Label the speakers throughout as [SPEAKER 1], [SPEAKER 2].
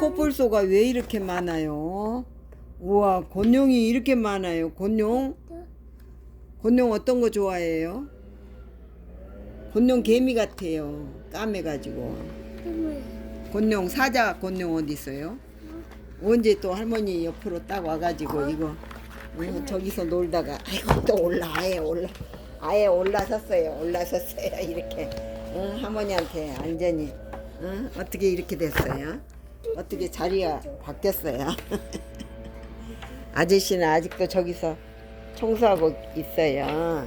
[SPEAKER 1] 코뿔소가 왜 이렇게 많아요? 우와, 곤룡이 이렇게 많아요. 곤룡? 곤룡 어떤 거 좋아해요? 곤룡 개미 같아요. 까매가지고. 곤룡 사자 곤룡 어디 있어요? 언제 또 할머니 옆으로 딱 와가지고 이거 응, 저기서 놀다가 아이고 또 올라 아예 올라 아예 올라섰어요 올라섰어요 이렇게 응, 할머니한테 완전히 응, 어떻게 이렇게 됐어요? 어떻게 자리가 바뀌었어요? 아저씨는 아직도 저기서 청소하고 있어요.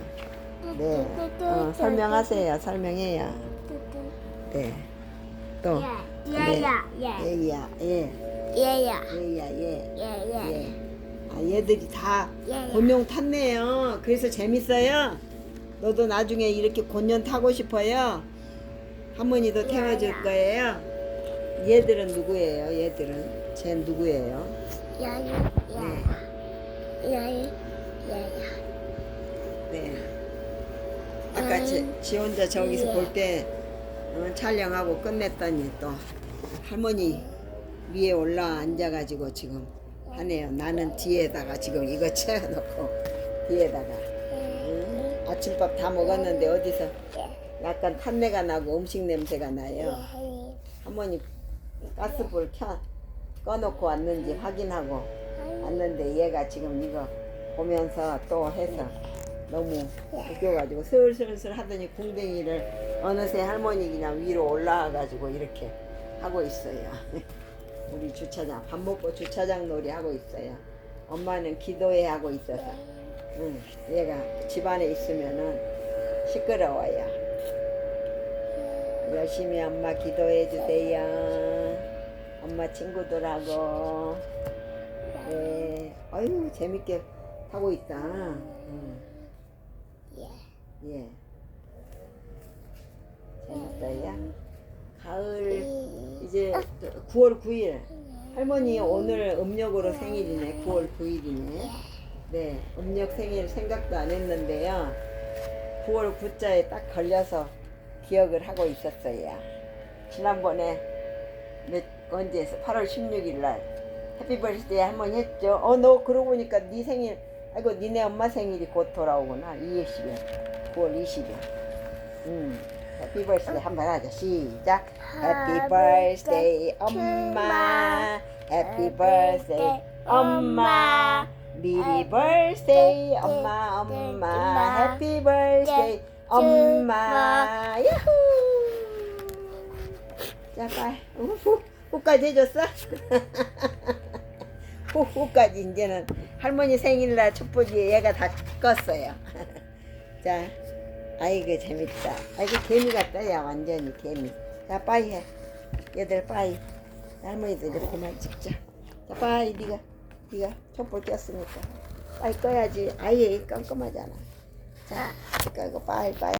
[SPEAKER 1] 네, 어, 설명하세요. 설명해요. 네, 또
[SPEAKER 2] 얘,
[SPEAKER 1] 예야, 예,
[SPEAKER 2] 얘야,
[SPEAKER 1] 예야, 예, 예. 아, 얘들이 다
[SPEAKER 2] 예.
[SPEAKER 1] 곤룡 탔네요. 그래서 재밌어요. 너도 나중에 이렇게 곤룡 타고 싶어요. 할머니도 태워줄 거예요. 얘들은 누구예요? 얘들은 쟤 누구예요?
[SPEAKER 2] 얘야, 얘야, 얘야, 얘야.
[SPEAKER 1] 네. 아까 지, 지 혼자 저기서 볼 때 촬영하고 끝냈더니 또 할머니 위에 올라 앉아가지고 지금 하네요. 나는 뒤에다가 지금 이거 채워놓고 뒤에다가 응? 아침밥 다 먹었는데 어디서 약간 탄내가 나고 음식 냄새가 나요. 할머니 가스불 켜 꺼놓고 왔는지 확인하고 왔는데 얘가 지금 이거 보면서 또 해서 너무 웃겨가지고 슬슬슬 하더니 궁뎅이를 어느새 할머니 그냥 위로 올라와가지고 이렇게 하고 있어요. 우리 주차장 밥 먹고 주차장 놀이 하고 있어요. 엄마는 기도회 하고 있어서 응, 얘가 집안에 있으면은 시끄러워요. 열심히 엄마 기도해 주세요. 엄마 친구들하고 네, 아유 재밌게 하고 있다. 응. 예. 재밌어요. 가을 이제 9월 9일 할머니 오늘 음력으로 생일이네. 9월 9일이네. 네, 음력 생일 생각도 안 했는데요. 9월 9자에 딱 걸려서 기억을 하고 있었어요. 지난번에 몇 언제에서 8월 16일 날 해피 버스데이 할머니 했죠. 어, 너 그러고 보니까 네 생일 아이고 니네 엄마 생일이 곧 돌아오구나. 20일. 9월 20일. 음. 해피 버스데이 한번 하자. 시작. 해피 버스데이 엄마. 해피 버스데이 엄마. 미리 버스데이 엄마 엄마. 해피 버스데이 엄마. 야호. 자, 빨리. 우후. 후까지 해줬어? 후후까지 이제는 할머니 생일날 촛불이 얘가 다 껐어요. 자, 아이고 재밌다. 아이고 개미 같다 야 완전히 개미. 자 빠이 해. 얘들 빠이. 할머니도 이제 그만 찍자. 자 빠이 네가 네가 촛불 꼈으니까 빠이 꺼야지. 아예 깜깜하잖아. 자, 그러니까 이거 빠이 빠이.